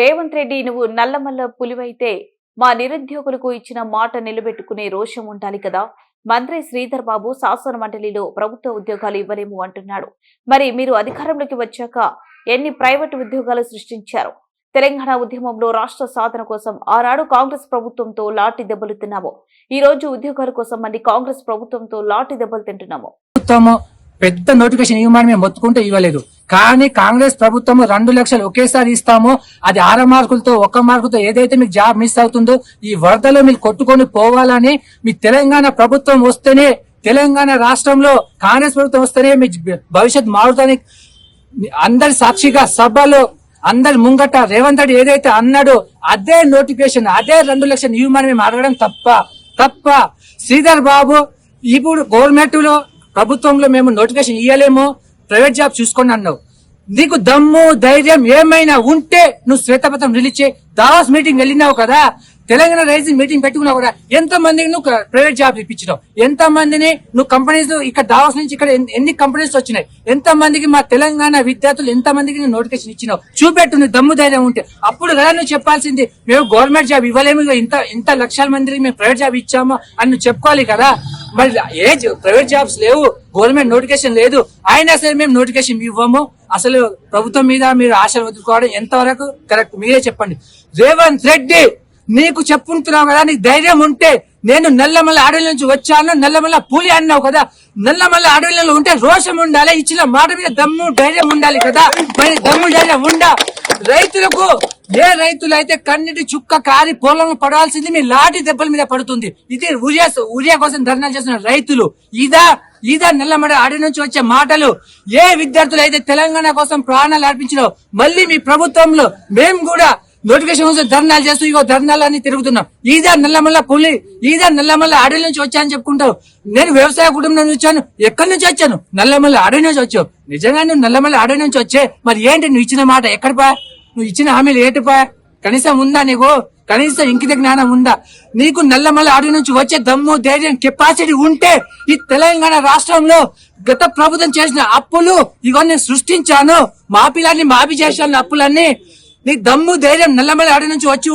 రేవంత్ రెడ్డి నువ్వు నల్లమల్ల పులివైతే మా నిరుద్యోగులకు ఇచ్చిన మాట నిలబెట్టుకునే రోషం ఉండాలి కదా. మంత్రి శ్రీధర్ బాబు శాసన మండలిలో ప్రభుత్వ ఉద్యోగాలు ఇవ్వలేము అంటున్నాడు. మరి మీరు అధికారంలోకి వచ్చాక ఎన్ని ప్రైవేటు ఉద్యోగాలు సృష్టించారు? తెలంగాణ ఉద్యమంలో రాష్ట్ర సాధన కోసం ఆనాడు కాంగ్రెస్ ప్రభుత్వంతో లాటి దెబ్బలు తిన్నాము. ఈ రోజు ఉద్యోగాల కోసం మళ్ళీ కాంగ్రెస్ ప్రభుత్వంతో లాటి దెబ్బలు తింటున్నాము. పెద్ద నోటిఫికేషన్ ఇవ్వమని మేము మొత్తుకుంటే ఇవ్వలేదు. కానీ కాంగ్రెస్ ప్రభుత్వం రెండు లక్షలు ఒకేసారి ఇస్తామో అది ఆరు మార్కులతో ఒక్క మార్కుతో ఏదైతే మీకు జాబ్ మిస్ అవుతుందో ఈ వరదలో మీరు కొట్టుకొని పోవాలని మీ తెలంగాణ ప్రభుత్వం వస్తేనే తెలంగాణ రాష్ట్రంలో కాంగ్రెస్ ప్రభుత్వం వస్తేనే మీ భవిష్యత్ మారుతుంది అందరి సాక్షిగా సభలో అందరి ముంగట రేవంత్ రెడ్డి ఏదైతే అన్నాడో అదే నోటిఫికేషన్ అదే రెండు లక్షలు ఇవ్వమని మేము అడగడం తప్ప తప్ప శ్రీధర్ బాబు ఇప్పుడు గవర్నమెంట్లో ప్రభుత్వంలో మేము నోటిఫికేషన్ ఇవ్వలేము ప్రైవేట్ జాబ్ చూసుకోండి అన్నావు. నీకు దమ్ము ధైర్యం ఏమైనా ఉంటే నువ్వు శ్వేతపత్రం రిలీజ్ చేయి. దావాస్ మీటింగ్ వెళ్ళినావు కదా తెలంగాణ రైజింగ్ మీటింగ్ పెట్టుకున్నావు కూడా ఎంత మందికి నువ్వు ప్రైవేట్ జాబ్ ఇప్పించినావు? ఎంత మందిని నువ్వు కంపెనీస్ ఇక్కడ దావాస్ నుంచి ఇక్కడ ఎన్ని- కంపెనీస్ వచ్చినాయి? ఎంత మందికి మా తెలంగాణ విద్యార్థులు ఎంత మందికి నువ్వు నోటిఫికేషన్ ఇచ్చినావు? చూపెట్టు నువ్వు దమ్ము ధైర్యం ఉంటే. అప్పుడు కదా నువ్వు చెప్పాల్సింది మేము గవర్నమెంట్ జాబ్ ఇవ్వలేము ఇంత ఇంత లక్షల మందికి మేము ప్రైవేట్ జాబ్ ఇచ్చాము అని నువ్వు చెప్పుకోవాలి కదా. మరి ఏ ప్రైవేట్ జాబ్స్ లేవు గవర్నమెంట్ నోటిఫికేషన్ లేదు. అయినా సరే మేము నోటిఫికేషన్ ఇవ్వము. అసలు ప్రభుత్వం మీద మీరు ఆశలు వదులుకోవడం ఎంతవరకు కరెక్ట్ మీరే చెప్పండి. రేవంత్ రెడ్డి నీకు చెప్పుకుంటున్నావు కదా నీకు ధైర్యం ఉంటే నేను నల్లమల్ల అడవి నుంచి వచ్చాను నల్లమల్ల పూలి అన్నావు కదా నల్లమల్ల అడవిలో ఉంటే రోషం ఉండాలి ఇచ్చిన మాట మీద దమ్ము ధైర్యం ఉండాలి కదా. మరి దమ్ము ధైర్యం ఉండా? రైతులకు ఏ రైతులు అయితే కన్నిటి చుక్క కారి పొలం పడాల్సింది మీ లాఠీ దెబ్బల మీద పడుతుంది. ఇది ఉరియా ఉరియా కోసం ధర్నాలు చేస్తున్న రైతులు. ఇదా ఇదా నల్లమడ అడి నుంచి వచ్చే మాటలు. ఏ విద్యార్థులు అయితే తెలంగాణ కోసం ప్రాణాలు అర్పించినో మళ్ళీ మీ ప్రభుత్వంలో మేము కూడా నోటిఫికేషన్ కోసం ధర్నాలు చేస్తూ ఇగో ధర్నాలని తిరుగుతున్నాం. ఈదా నల్లమల్ల పులి ఈదా నల్లమల్ల అడవి నుంచి వచ్చాను చెప్పుకుంటావు. నేను వ్యవసాయ కుటుంబం నుంచి వచ్చాను ఎక్కడి నుంచి వచ్చాను? నల్లమల్ల అడవి నుంచి వచ్చావు. నిజంగా నువ్వు నల్లమల్ల అడవి నుంచి వచ్చే మరి ఏంటి నువ్వు ఇచ్చిన మాట? ఎక్కడ పా నువ్వు ఇచ్చిన హామీలు ఏటిపా? కనీసం ఉందా నీకు? కనీసం ఇంకిత జ్ఞానం ఉందా? నీకు నల్లమల్ల అడవి నుంచి వచ్చే దమ్ము ధైర్యం కెపాసిటీ ఉంటే ఈ తెలంగాణ రాష్ట్రంలో గత ప్రభుత్వం చేసిన అప్పులు ఇవన్నీ సృష్టించాను. మా పిల్లల్ని మాఫీ చేశాను అప్పులన్నీ నీ దమ్ము ధైర్యం నల్లమల్ల అడవి నుంచి వచ్చి